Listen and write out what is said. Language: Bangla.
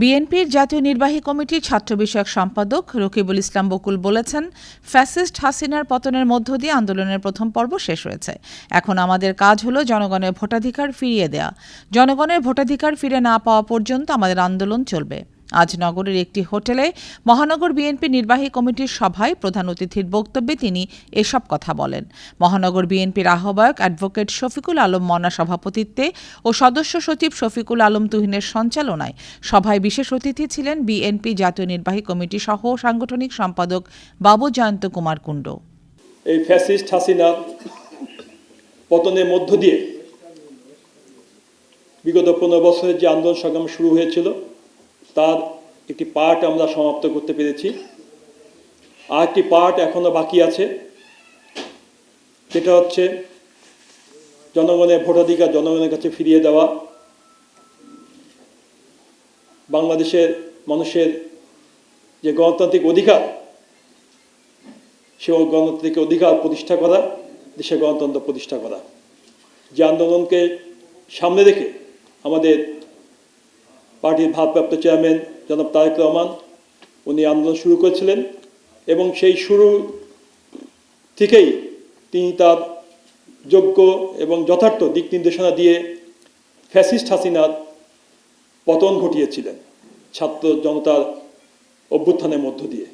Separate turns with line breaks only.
বিএনপির জাতীয় নির্বাহী কমিটির ছাত্র বিষয়ক সম্পাদক রকিবুল ইসলাম বকুল বলেছেন, ফ্যাসিস্ট হাসিনার পতনের মধ্য দিয়ে আন্দোলনের প্রথম পর্ব শেষ হয়েছে। এখন আমাদের কাজ হলো জনগণের ভোটাধিকার ফিরিয়ে দেয়া। জনগণের ভোটাধিকার ফিরে না পাওয়া পর্যন্ত আমাদের আন্দোলন চলবে। আজ নগরের একটি হোটেলে মহানগর বিএনপি নির্বাহী কমিটির সভায় প্রধান অতিথির বক্তব্যে তিনি এসব কথা বলেন। মহানগর বিএনপির আহ্বায়ক অ্যাডভোকেট শফিকুল আলম মনা সভাপতিত্বে ও সদস্য সচিব শফিকুল আলম তুহিনের সঞ্চালনায় সভায় বিশেষ অতিথি ছিলেন বিএনপি জাতীয় নির্বাহী কমিটি সহ সাংগঠনিক সম্পাদক বাবু জয়ন্ত কুমার কুণ্ড।
এই ফ্যাসিস্ট পতনের মধ্য দিয়ে বিগত পনেরো বছরের যে আন্দোলন সংগ্রাম শুরু হয়েছিল তার একটি পার্ট আমরা সমাপ্ত করতে পেরেছি। আর একটি পার্ট এখনও বাকি আছে। যেটা হচ্ছে জনগণের ভোটাধিকার জনগণের কাছে ফিরিয়ে দেওয়া। বাংলাদেশের মানুষের যে গণতান্ত্রিক অধিকার, সে গণতান্ত্রিক অধিকার প্রতিষ্ঠা করা দেশে গণতন্ত্র প্রতিষ্ঠা করা। যে আন্দোলনকে সামনে রেখে আমাদের পার্টির ভারপ্রাপ্ত চেয়ারম্যান জনাব তারেক রহমান, উনি আন্দোলন শুরু করেছিলেন এবং সেই শুরু থেকেই তিনি তার যোগ্য এবং যথার্থ দিক নির্দেশনা দিয়ে ফ্যাসিস্ট হাসিনার পতন ঘটিয়েছিলেন ছাত্র জনতার অভ্যুত্থানের মধ্য দিয়ে।